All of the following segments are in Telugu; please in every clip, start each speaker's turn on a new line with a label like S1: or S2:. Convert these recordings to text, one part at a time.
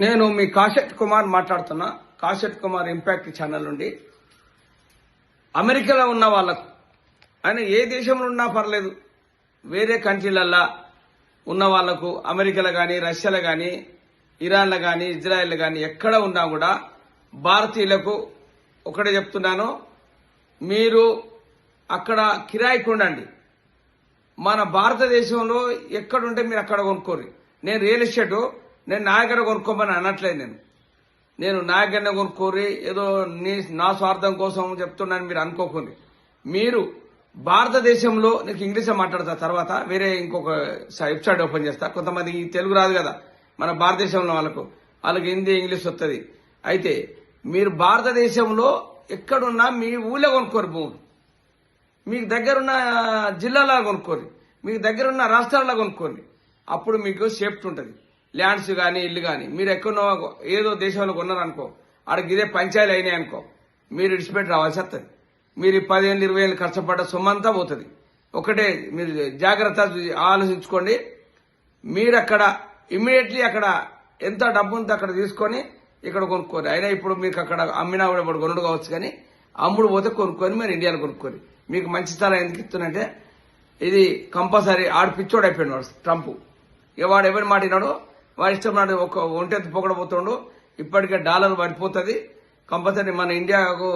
S1: నేను మీ కాశెట్ కుమార్ మాట్లాడుతున్నా. కాశెట్ కుమార్ ఇంపాక్ట్ ఛానల్ నుండి. అమెరికాలో ఉన్న వాళ్ళకు ఆయన ఏ దేశంలో ఉన్నా పర్లేదు. వేరే కంట్రీలల్లా ఉన్న వాళ్ళకు అమెరికాలో కానీ రష్యాలో కానీ ఇరాన్లో కానీ ఇజ్రాయెల్ కానీ ఎక్కడ ఉన్నా కూడా భారతీయులకు ఒకటే చెప్తున్నాను. మీరు అక్కడ కిరాయికి ఉండండి. మన భారతదేశంలో ఎక్కడుంటే మీరు అక్కడ కొనుక్కోరు నేను రియల్ ఎస్టేట్ నేను నా దగ్గర కొనుక్కోమని అనట్లేదు నేను. నేను నా దగ్గరనే కొనుక్కోరి ఏదో నీ నా స్వార్థం కోసం చెప్తున్నాను మీరు అనుకోకండి. మీరు భారతదేశంలో నీకు ఇంగ్లీషే మాట్లాడతా తర్వాత వేరే ఇంకొక వెబ్సైట్ ఓపెన్ చేస్తా. కొంతమంది తెలుగు రాదు కదా మన భారతదేశంలో వాళ్ళకు. వాళ్ళకి హిందీ ఇంగ్లీష్ వస్తుంది అయితే మీరు భారతదేశంలో ఎక్కడున్నా మీ ఊళ్ళో కొనుక్కోరు భూములు. మీకు దగ్గరున్న జిల్లాలో కొనుక్కోరు. మీకు దగ్గరున్న రాష్ట్రాల్లో కొనుక్కోండి. అప్పుడు మీకు సేఫ్టీ ఉంటుంది. ల్యాండ్స్ కానీ ఇల్లు కానీ మీరు ఎక్కడో ఏదో దేశంలో ఉన్నారనుకో ఆడికి ఇదే పంచాయలు అయినాయి అనుకో మీరు ఇడిచిపెట్టి రావాల్సి వస్తుంది. మీరు ఈ పదిహేను ఇరవై ఏళ్ళు కష్టపడ్డ సొమ్మంతా పోతుంది. ఒకటే మీరు జాగ్రత్త ఆలోచించుకోండి. మీరు అక్కడ ఇమ్మీడియట్లీ అక్కడ ఎంత డబ్బు ఉందో అక్కడ తీసుకొని ఇక్కడ కొనుక్కోరు అయినా ఇప్పుడు మీకు అక్కడ అమ్మినా కూడా ఇప్పుడు కొనుడు కావచ్చు కానీ అమ్ముడు పోతే కొనుక్కొని మీరు ఇండియాలో కొనుక్కోరు మీకు మంచి స్థలం ఎందుకు ఇస్తున్నంటే ఇది కంపల్సరీ ఆడు పిచ్చోడు అయిపోయినాడు వాడు ట్రంప్. ఇక వాడు ఎవరి మాటినాడు వాడి ఇష్టం నాడు ఒక ఒంటెత్తు పొగడబోతుండు ఇప్పటికే డాలర్ పడిపోతుంది. కంపల్సరీ మన ఇండియాకు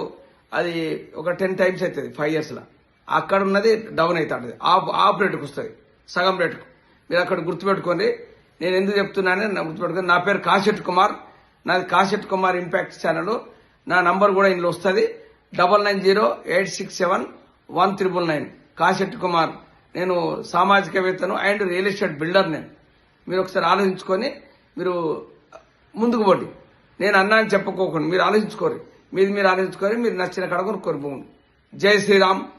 S1: అది ఒక టెన్ టైమ్స్ అవుతుంది ఫైవ్ ఇయర్స్లో అక్కడ ఉన్నది డౌన్ అవుతుంది ఆఫ్ ఆఫ్ రేటుకు వస్తుంది సగం రేటుకు. మీరు అక్కడ గుర్తుపెట్టుకోండి. నేను ఎందుకు చెప్తున్నానని గుర్తుపెట్టుకుని గుర్తుపెట్టుకోండి. నా పేరు కాశెట్ కుమార్. నాది కాశెట్ కుమార్ ఇంపాక్ట్ ఛానల్. నా నంబర్ కూడా ఇందులో వస్తుంది. Double nine zero eight six seven one triple nine. Kashet Kumar. నేను సామాజికవేత్తను అండ్ రియల్ ఎస్టేట్ బిల్డర్ నేను. మీరు ఒకసారి ఆలోచించుకొని మీరు ముందుకు పోండి. నేను అన్నా అని చెప్పుకోకండి. మీరు ఆలోచించుకోరు. మీది మీరు ఆలోచించుకొని మీరు నచ్చిన కడ కొనుక్కోరు జై శ్రీరామ్.